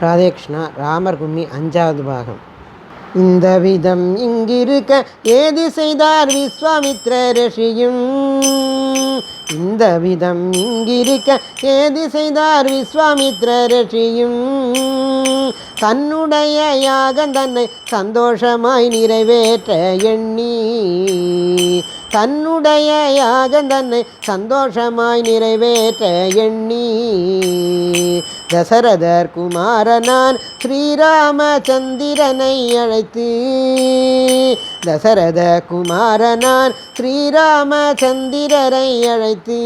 ராதேகிருஷ்ணா ராமர் கும்மி அஞ்சாவது பாகம். இந்த விதம் இங்கிருக்க ஏது செய்தார் விஸ்வாமித்ர ரிஷியும்? இந்த விதம் இங்கிருக்க ஏது செய்தார் விஸ்வாமித்ர ரிஷியும்? தன்னுடைய யாகம் தன்னை சந்தோஷமாய் நிறைவேற்ற எண்ணி தன்னுடைய யாகம் தன்னை சந்தோஷமாய் நிறைவேற்ற எண்ணி தசரதர் குமாரனான் ஸ்ரீராமச்சந்திரனை அழைத்து தசரத குமாரனான் ஸ்ரீராமச்சந்திரரை அழைத்து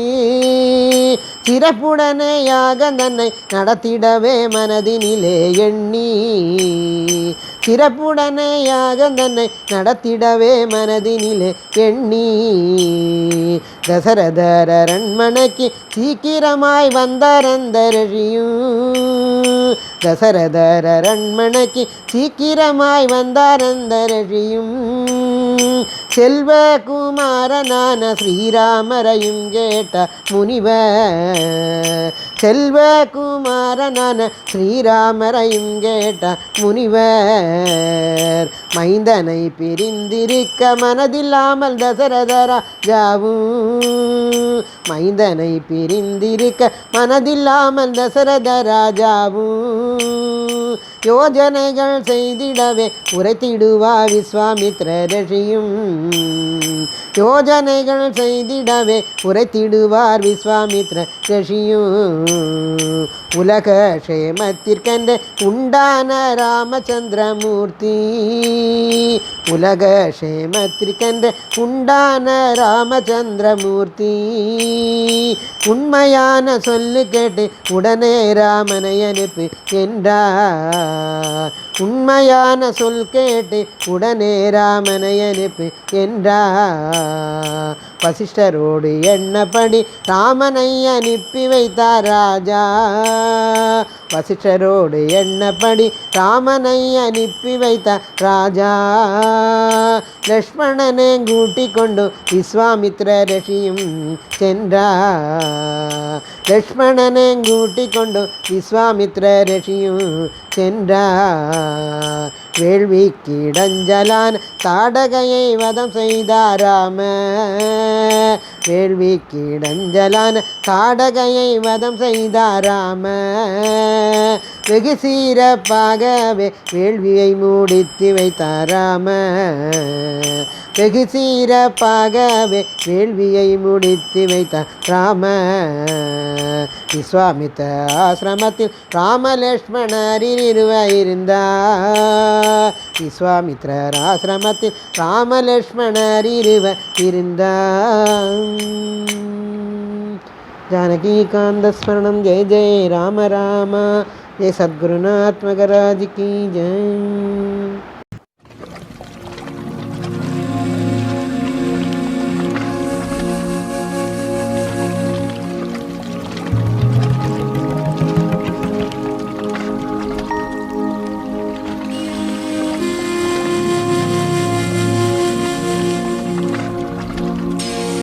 சிறப்புடனேயாக தன்னை நடத்திடவே மனதினிலே எண்ணி. சிறப்புடனேயாக தன்னை நடத்திடவே மனதினிலே எண்ணி. தசரதர அரண்மனைக்கு சீக்கிரமாய் வந்தாரந்த ரிஷியும் தசரதர் அரண்மனைக்கு சீக்கிரமாய் வந்தாரந்தரழியும். செல்வகுமாரனான ஸ்ரீராமரையும் கேட்ட முனிவர். செல்வகுமாரனான ஸ்ரீராமரையும் கேட்ட முனிவர். மைந்தனை பிரிந்திருக்க மனதில்லாமல் தசரதரா ஜாவும் மைந்தனை பிரிந்திருக்க மனதில்லாமல் தசரத ராஜாவும் யோஜனைகள் செய்திடவே உரைத்திடுவா விஸ்வாமித்ர ரிஷியும் யோஜனைகள் செய்திடவே உரைத்திடுவார் விஸ்வாமித்ர ரிஷியும் உலக க்ஷேமத்திற்கென்று உண்டான ராமச்சந்திரமூர்த்தி. உலக க்ஷேமத்திற்கென்று உண்டான ராமச்சந்திரமூர்த்தி. உண்மையான சொல்லு கேட்டு உடனே ராமனை அனுப்பு என்றார். உண்மையான சொல் கேட்டு உடனே ராமனை அனுப்பு என்றார். வசிஷ்டரோடு எண்ணப்படி ராமனை அனுப்பி வைத்தார் ராஜா. வசிஷ்டரோடு எண்ணப்படி ராமனை அனுப்பி வைத்தார் ராஜா. லக்ஷ்மணனை கூட்டிக் கொண்டு விஸ்வாமித்ர ரிஷியும் சென்றார். லக்ஷ்மணனை கூட்டிக் கொண்டு விஸ்வாமித்ர ரிஷியும் சென்றார் வேள்விக்கு இடஞ்சலான் தாடகையை வதம் செய்தாராம ராம. வேள்விக்கு தாடகையை வதம் செய்தாராம வெகு சீரப்பாகவே வேள்வியை முடித்து வைத்தாராம வெகு சீரப்பாகவே வேள்வியை முடித்து வைத்தார் ராம. விஸ்வாமித்த ஆசிரமத்தில் ராமலக்ஷ்மணரின் இருந்தார் விஸ்வாமித்ரர் ஆசிரமத்தில் ராமலக்ஷ்மணர் இருவ இருந்தார் जानकीकान्त स्मरणं जय जय राम राम जय सद्गुरुनाथ मगराज की जय